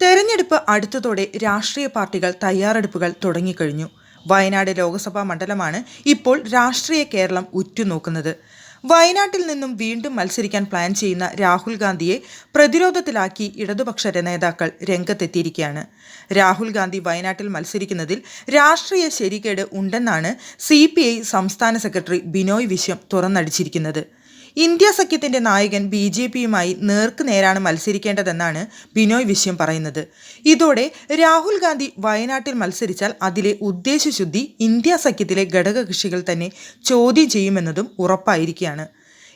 തെരഞ്ഞെടുപ്പ് അടുത്തതോടെ രാഷ്ട്രീയ പാർട്ടികൾ തയ്യാറെടുപ്പുകൾ തുടങ്ങിക്കഴിഞ്ഞു. വയനാട് ലോക്സഭാ മണ്ഡലമാണ് ഇപ്പോൾ രാഷ്ട്രീയ കേരളം ഉറ്റുനോക്കുന്നത്. വയനാട്ടിൽ നിന്നും വീണ്ടും മത്സരിക്കാൻ പ്ലാൻ ചെയ്യുന്ന രാഹുൽ ഗാന്ധിയെ പ്രതിരോധത്തിലാക്കി ഇടതുപക്ഷ നേതാക്കൾ രംഗത്തെത്തിയിരിക്കുകയാണ്. രാഹുൽ ഗാന്ധി വയനാട്ടിൽ മത്സരിക്കുന്നതിൽ രാഷ്ട്രീയ ശരികേട് ഉണ്ടെന്നാണ് സി സംസ്ഥാന സെക്രട്ടറി ബിനോയ് വിശ്വം തുറന്നടിച്ചിരിക്കുന്നത്. ഇന്ത്യ സഖ്യത്തിന്റെ നായകൻ ബി ജെ പിയുമായി നേർക്ക് നേരാണ് മത്സരിക്കേണ്ടതെന്നാണ് ബിനോയ് വിശ്വം പറയുന്നത്. ഇതോടെ രാഹുൽ ഗാന്ധി വയനാട്ടിൽ മത്സരിച്ചാൽ അതിലെ ഉദ്ദേശശുദ്ധി ഇന്ത്യ സഖ്യത്തിലെ ഘടകകക്ഷികൾ തന്നെ ചോദ്യം ചെയ്യുമെന്നതും ഉറപ്പായിരിക്കുകയാണ്.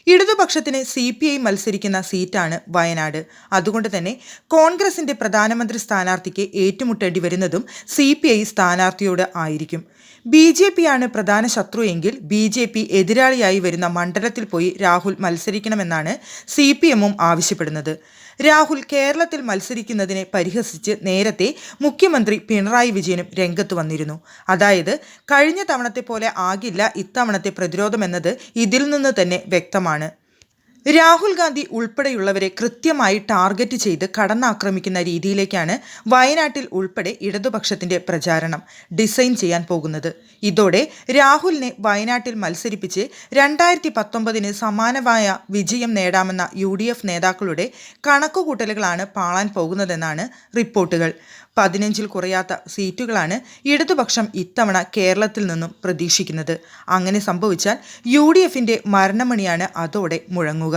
ഇടതുപക്ഷത്തിന് സി പി ഐ മത്സരിക്കുന്ന സീറ്റാണ് വയനാട്. അതുകൊണ്ട് തന്നെ കോൺഗ്രസിന്റെ പ്രധാനമന്ത്രി സ്ഥാനാർത്ഥിക്ക് ഏറ്റുമുട്ടേണ്ടി വരുന്നതും സി പി ഐ സ്ഥാനാർത്ഥിയോട് ആയിരിക്കും. ബി ജെ പിയാണ് പ്രധാന ശത്രു എങ്കിൽ ബി ജെ പി എതിരാളിയായി വരുന്ന മണ്ഡലത്തിൽ പോയി രാഹുൽ മത്സരിക്കണമെന്നാണ് സി പി എമ്മും ആവശ്യപ്പെടുന്നത്. രാഹുൽ കേരളത്തിൽ മത്സരിക്കുന്നതിനെ പരിഹസിച്ച് നേരത്തെ മുഖ്യമന്ത്രി പിണറായി വിജയനും രംഗത്ത് വന്നിരുന്നു. അതായത് കഴിഞ്ഞ തവണത്തെ പോലെ ആകില്ല ഇത്തവണത്തെ പ്രതിരോധമെന്നത് ഇതിൽ നിന്ന് തന്നെ വ്യക്തമാണ്. രാഹുൽ ഗാന്ധി ഉൾപ്പെടെയുള്ളവരെ കൃത്യമായി ടാർഗറ്റ് ചെയ്ത് കടന്നാക്രമിക്കുന്ന രീതിയിലേക്കാണ് വയനാട്ടിൽ ഉൾപ്പെടെ ഇടതുപക്ഷത്തിന്റെ പ്രചാരണം ഡിസൈൻ ചെയ്യാൻ പോകുന്നത്. ഇതോടെ രാഹുലിനെ വയനാട്ടിൽ മത്സരിപ്പിച്ച് രണ്ടായിരത്തി പത്തൊമ്പതിന് സമാനമായ വിജയം നേടാമെന്ന യു ഡി എഫ് നേതാക്കളുടെ കണക്കുകൂട്ടലുകളാണ് പാളാൻ പോകുന്നതെന്നാണ് റിപ്പോർട്ടുകൾ. പതിനഞ്ചിൽ കുറയാത്ത സീറ്റുകളാണ് ഇടതുപക്ഷം ഇത്തവണ കേരളത്തിൽ നിന്നും പ്രതീക്ഷിക്കുന്നത്. അങ്ങനെ സംഭവിച്ചാൽ യു ഡി എഫിന്റെ മരണമണിയാണ് അതോടെ മുഴങ്ങുക.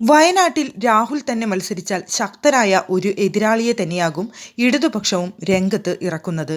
വയനാട്ടിൽ രാഹുൽ തന്നെ മത്സരിച്ചാൽ ശക്തരായ ഒരു എതിരാളിയെ തന്നെയാകും ഇടതുപക്ഷവും രംഗത്ത് ഇറക്കുന്നത്.